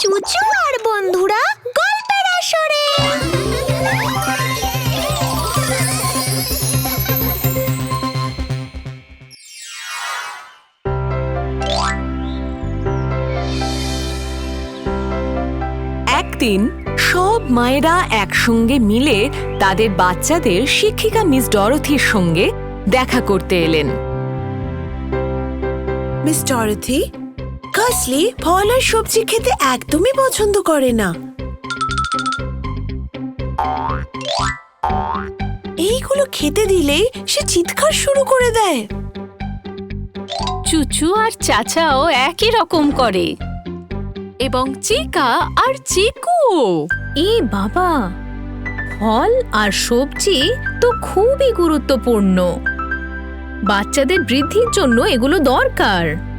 চুচু আর বন্ধুরা গল্পের আসরে। একদিন সব মায়েরা একসঙ্গে মিলে তাদের বাচ্চাদের শিক্ষিকা মিস ডরথির সঙ্গে দেখা করতে এলেন। মিস ডরথি কাসলি ফল আর সবজি খেতে একদমই পছন্দ করে না। এইগুলো খেতে দিলেই সে চিৎকার শুরু করে দেয়। চুচু আর চাচাও একই রকম করে। এবং চিকা আর চিকুও। এ বাবা ফল আর সবজি তো খুবই গুরুত্বপূর্ণ। বাচ্চাদের বৃদ্ধির জন্য এগুলো দরকার।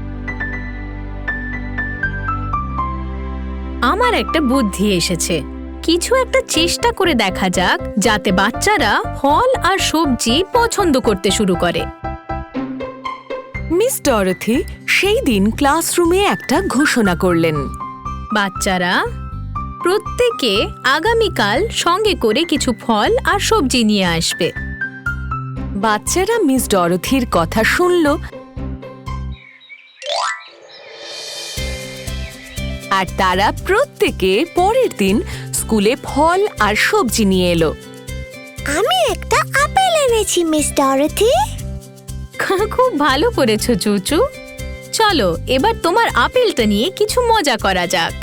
আমার একটা বুদ্ধি এসেছে। কিছু একটা চেষ্টা করে দেখা যাক যাতে বাচ্চারা ফল আর সবজি পছন্দ করতে শুরু করে। মিস ডরথি সেই দিন ক্লাসরুমে একটা ঘোষণা করলেন। বাচ্চারা প্রত্যেকে আগামীকাল সঙ্গে করে কিছু ফল আর সবজি নিয়ে আসবে। বাচ্চারা মিস ডরথির কথা শুনল আর তারা প্রত্যেকে পরের দিন স্কুলে ফল আর সবজি নিয়ে এলো। আমি একটা আপেল এনেছি মিস ডরথি। খুব ভালো করেছ চুচু। চলো এবার তোমার আপেলটা নিয়ে কিছু মজা করা যাক।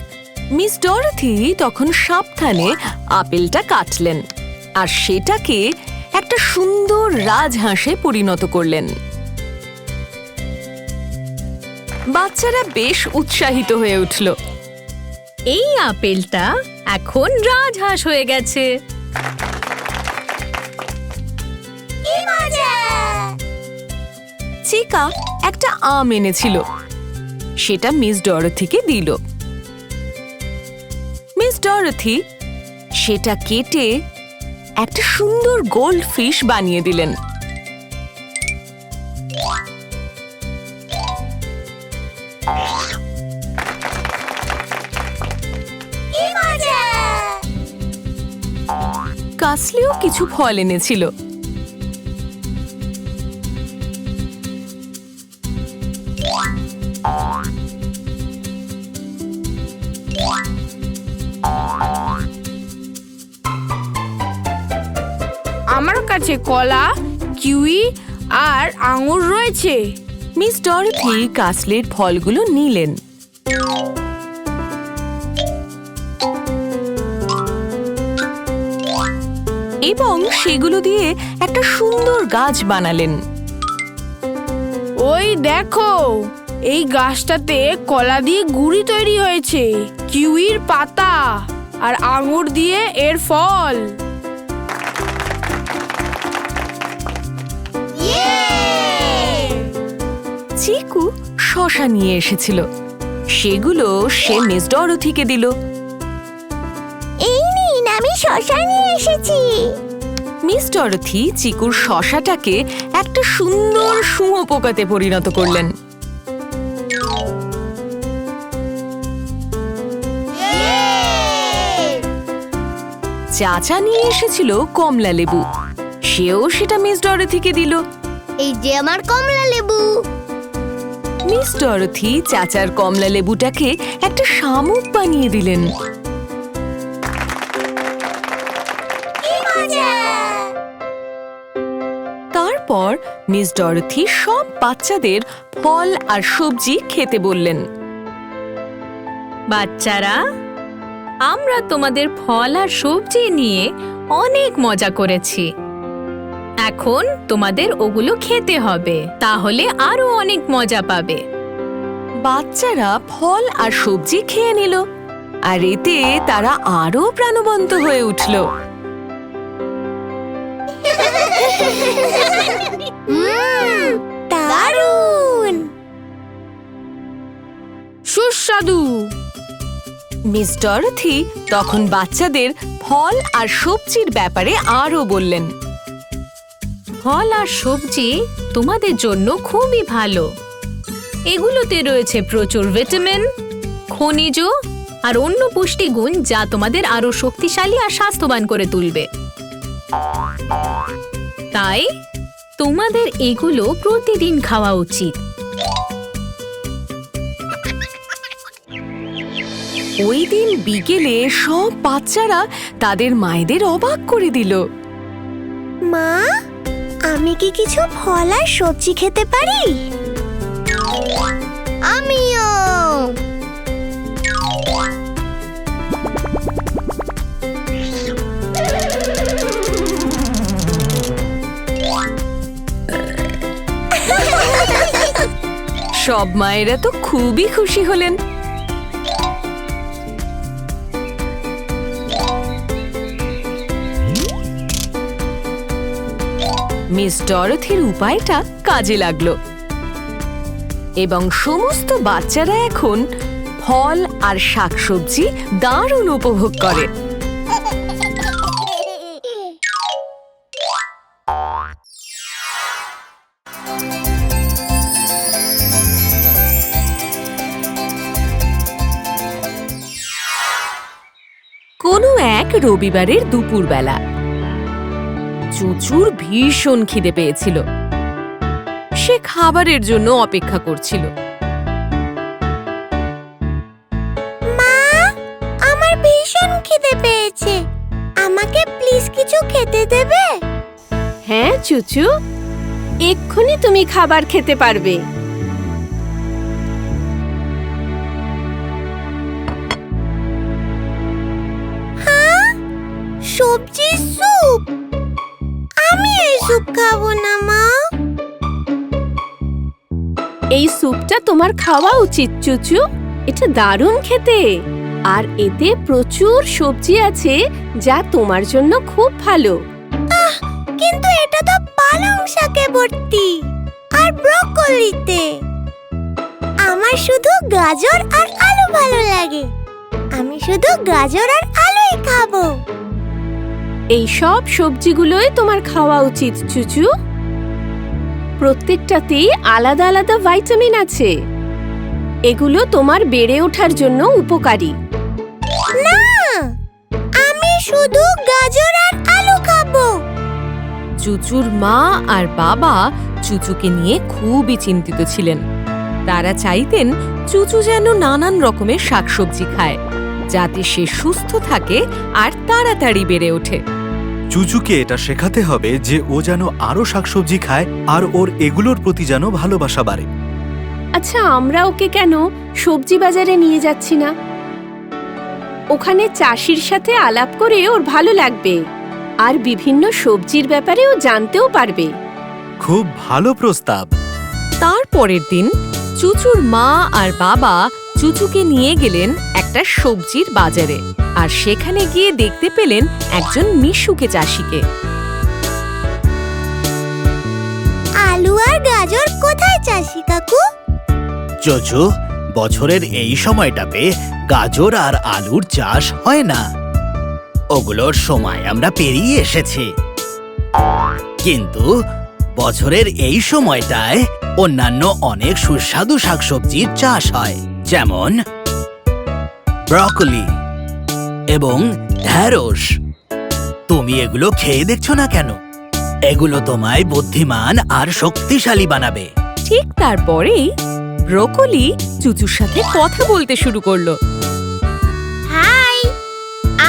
মিস ডরথি তখন সাবধানে আপেলটা কাটলেন আর সেটাকে একটা সুন্দর রাজহাঁসে পরিণত করলেন। বাচ্চারা বেশ উৎসাহিত হয়ে উঠল। এই আপেলটা এখন রাজহাঁস হয়ে গেছে। চিকা একটা আম এনেছিল। সেটা মিস ডরথিকে দিল। মিস ডরথি সেটা কেটে একটা সুন্দর গোল্ড ফিশ বানিয়ে দিলেন। কাসলিও কিছু ফল এনেছিল। আমার কাছে কলা কিউই আর আঙুর রয়েছে। মিস ডরথি কাসলির ফলগুলো নিলেন। এবং সেগুলো দিয়ে একটা সুন্দর গাছ বানালেন। ওই দেখো এই গাছটাতে কলা দিয়ে গুড়ি তৈরি হয়েছে কিউইর পাতা আর আঙুর দিয়ে এর ফল। চিকু শশা নিয়ে এসেছিল। সেগুলো সে মিস ডরথিকে দিল। শশা নিয়ে এসেছি। মিস ডরথি চিকুর শশাটাকে একটা সুন্দর শুঁয়োপোকাতে পরিণত করলেন। চাচা নিয়ে এসেছিল কমলা লেবু। সেও সেটা মিস ডরথিকে দিল। এই যে আমার কমলা লেবু। মিস ডরথি চাচার কমলা লেবুটাকে একটা শামুক বানিয়ে দিলেন। মিস ডরথি সব বাচ্চাদের ফল আর সবজি খেতে বললেন। বাচ্চারা, আমরা তোমাদের ফল আর সবজি নিয়ে অনেক মজা করেছি। এখন তোমাদের ওগুলো খেতে হবে, তাহলে আরও অনেক মজা পাবে। বাচ্চারা ফল আর সবজি খেয়ে নিল, আর এতে তারা আরও প্রাণবন্ত হয়ে উঠল। দারুণ। সুস্বাদু। মিস ডরথি তখন বাচ্চাদের ফল আর সবজির ব্যাপারে আরও বললেন, ফল আর সবজি তোমাদের জন্য খুবই ভালো। এগুলোতে রয়েছে প্রচুর ভিটামিন, খনিজ আর অন্য পুষ্টিগুণ যা তোমাদের আরও শক্তিশালী আর স্বাস্থ্যবান করে তুলবে। তাই তোমাদের এগুলো প্রতিদিন খাওয়া উচিত। ওই দিন বিকেলে সব বাচ্চারা তাদের মায়েদের অবাক করে দিল। মা আমি কি কিছু ফল আর সবজি খেতে পারি? সব মায়েরা তো খুবই খুশি হলেন। মিস ডরথির উপায়টা কাজে লাগল। এবং সমস্ত বাচ্চারা এখন ফল আর শাকসবজি দারুণ উপভোগ করে। রবিবারের দুপুরবেলা। চুচুর ভীষণ খিদে পেয়েছিল। সে খাবারের জন্য অপেক্ষা করছিল। মা আমার ভীষণ খিদে পেয়েছে। আমাকে প্লিজ কিছু খেতে দেবে? হ্যাঁ চুচু। এক্ষুনি তুমি খাবার খেতে পারবে। সবজির স্যুপ। আমি এই স্যুপ খাব না মা। এই স্যুপটা তোমার খাওয়া উচিত চুচু। এটা দারুণ খেতে। আর এতে প্রচুর সবজি আছে যা তোমার জন্য খুব ভালো। কিন্তু এটা তো পালং শাকে ভর্তি আর ব্রকলিতে। আমার শুধু গাজর আর আলু ভালো লাগে। আমি শুধু গাজর আর আলুই খাব। এই সব সবজিগুলোই তোমার খাওয়া উচিত চুচু। প্রত্যেকটাতেই আলাদা আলাদা ভাইটামিন আছে। এগুলো তোমার বেড়ে ওঠার জন্য উপকারী। না! আমি শুধু গাজর আর আলু খাব। চুচুর মা আর বাবা চুচুকে নিয়ে খুবই চিন্তিত ছিলেন। তারা চাইতেন চুচু যেন নানান রকমের শাকসবজি খায় যাতে সে সুস্থ থাকে আর তাড়াতাড়ি বেড়ে ওঠে। চুচুকে এটা শেখাতে হবে যে ও যেন আরও শাকসবজি খায় আর ওর এগুলোর প্রতি যেন ভালোবাসা বাড়ে। আচ্ছা আমরা ওকে কেন সবজি বাজারে নিয়ে যাচ্ছি না? ওখানে চাষির সাথে আলাপ করে ওর ভালো লাগবে আর বিভিন্ন সবজির ব্যাপারে ও জানতেও পারবে। খুব ভালো প্রস্তাব। তারপরের দিন চুচুর মা আর বাবা চুচুকে নিয়ে গেলেন একটা সবজির বাজারে। আর সেখানে গিয়ে দেখতে পেলেন একজন মিশুকে চাষিকে। আলু আর গাজর কোথায় চাষি কাকু? চোচু বছরের এই সময়টাতে গাজর আর আলুর চাষ হয় না। ওগুলোর সময় আমরা পেরিয়ে এসেছি। কিন্তু বছরের এই সময়টায় অন্যান্য অনেক সুস্বাদু শাকসবজির চাষ হয় যেমন ব্রকলি। এবং ঢ্যাঁড়স। তুমি এগুলো খেয়ে দেখছ না কেন? এগুলো তোমায় বুদ্ধিমান আর শক্তিশালী বানাবে। ঠিক তারপরেই ব্রোকলি চুচুর সাথে কথা বলতে শুরু করল। হাই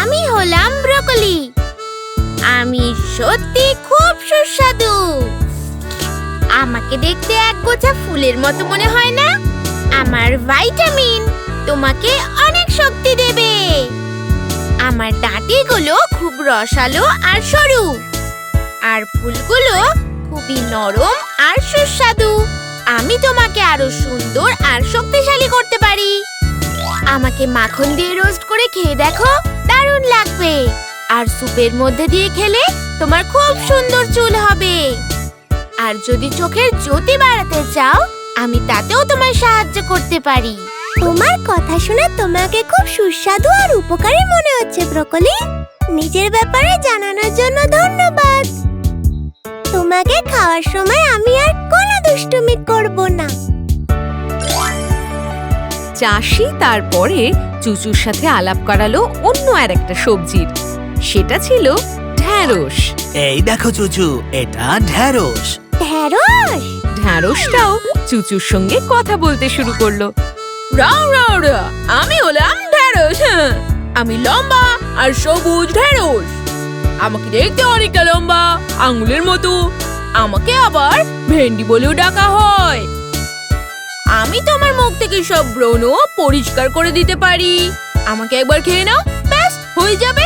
আমি হলাম ব্রকলি। আমি সত্যি খুব সুস্বাদু। আমাকে দেখতে এক গোছা ফুলের মতো মনে হয় না? আমার ভাইটামিন তোমাকে অনেক শক্তি দেবে। আমার ডাঁটিগুলো খুব রসালো আর সরু। আর ফুলগুলো খুবই নরম আর সুস্বাদু। আমি তোমাকে আরও সুন্দর আর শক্তিশালী করতে পারি। আমাকে মাখন দিয়ে রোস্ট করে খেয়ে দেখো, দারুণ লাগবে। আর স্যুপের মধ্যে দিয়ে খেলে তোমার খুব সুন্দর চুল হবে। আর যদি চোখের জ্যোতি বাড়াতে চাও, আমি তাতেও তোমায় সাহায্য করতে পারি। তোমার কথা শুনে তোমাকে খুব সুস্বাদু আর উপকারী মনে হচ্ছে ব্রকলি। নিজের ব্যাপারে জানানোর জন্য ধন্যবাদ। তোমাকে খাওয়ার সময় আমি আর কোনো দুষ্টুমি করব না। চাষি তারপরে চুচুর সাথে আলাপ করালো অন্য আর একটা সবজির। সেটা ছিল ঢ্যাঁড়স। এই দেখো চুচু এটা ঢ্যাঁড়স। ঢেঁড়স ঢ্যাঁড়সটাও চুচুর সঙ্গে কথা বলতে শুরু করল। রাও রাও আমি হলাম ঢেঁড়স হ্যাঁ। আমি লম্বা আর সবুজ ঢেঁড়স। আমাকে দেখতে অনেকটা লম্বা, আঙুলের মতো। আমাকে আবার ভেন্ডি বলেও ডাকা হয়। আমি তোমার মুখ থেকে সব ব্রণ পরিষ্কার করে দিতে পারি। আমাকে একবার খেয়ে নাও, ব্যাস, হয়ে যাবে।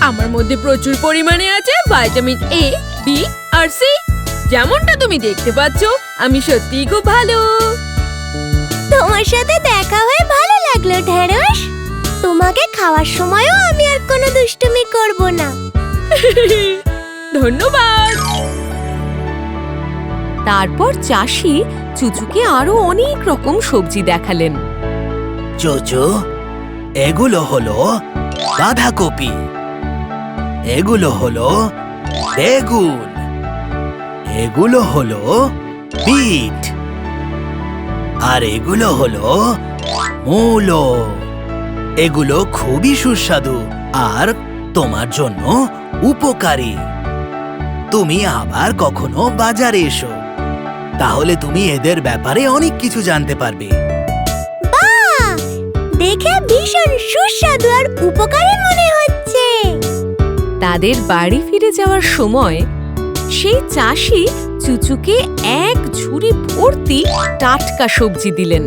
আমার মধ্যে প্রচুর পরিমাণে আছে ভাইটামিন এ, বি আর সি। যেমনটা তুমি দেখতে পাচ্ছ, আমি সত্যিই খুব ভালো। তোমার সাথে দেখা হয়ে ভালো লাগল ঢেঁড়স। তোমাকে খাওয়ার সময়ও আমি আর কোনো দুষ্টুমি করব না। ধন্যবাদ। তারপর চাষি চুচুকে আরও অনেক রকম সবজি দেখালেন। চুচু এগুলো হলো বাঁধাকপি এগুলো হলো বেগুন এগুলো হলো বিট আর এগুলো হলো মূলো। এগুলো খুবই সুস্বাদু আর তোমার জন্য উপকারী। তুমি আবার কখনো বাজারে এসো তাহলে তুমি এদের ব্যাপারে অনেক কিছু জানতে পারবে। বাহ! দেখে ভীষণ সুস্বাদু আর উপকারী মনে হচ্ছে। তাদের বাড়ি ফিরে যাওয়ার সময় সেই চাষি চুচুকে এক ঝুড়ি ভর্তি টাটকা সবজি দিলেন।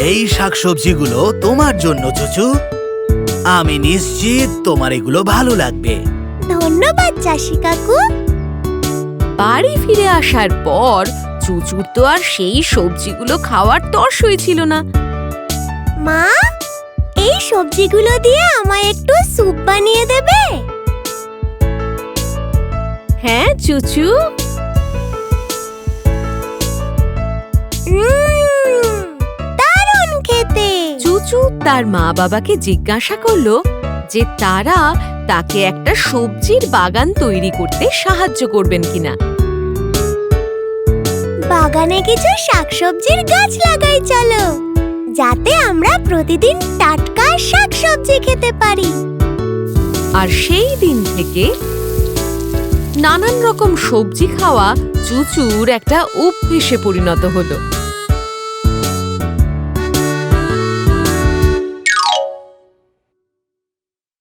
এই শাকসবজিগুলো তোমার জন্য চুচু। আমি নিশ্চিত তোমার এগুলো ভালো লাগবে। ধন্যবাদ চাষি কাকু। বাড়ি ফিরে আসার পর চুচুর তো আর সেই সবজিগুলো খাওয়ার তর্সই ছিল না। মা এই সবজিগুলো দিয়ে আমায় একটু স্যুপ বানিয়ে দেবে? হ্যাঁ চুচু? দারুণ খেতে। চুচু তার মা বাবাকে জিজ্ঞাসা করল যে তারা তাকে একটা সবজির বাগান তৈরি করতে সাহায্য করবেন কিনা। বাগানে কিছু শাকসবজির গাছ লাগাই চলো যাতে আমরা প্রতিদিন টাটকা শাকসবজি খেতে পারি। আর সেই দিন থেকে নানান রকম সবজি খাওয়া চুচুর একটা অভ্যেসে পরিণত হলো।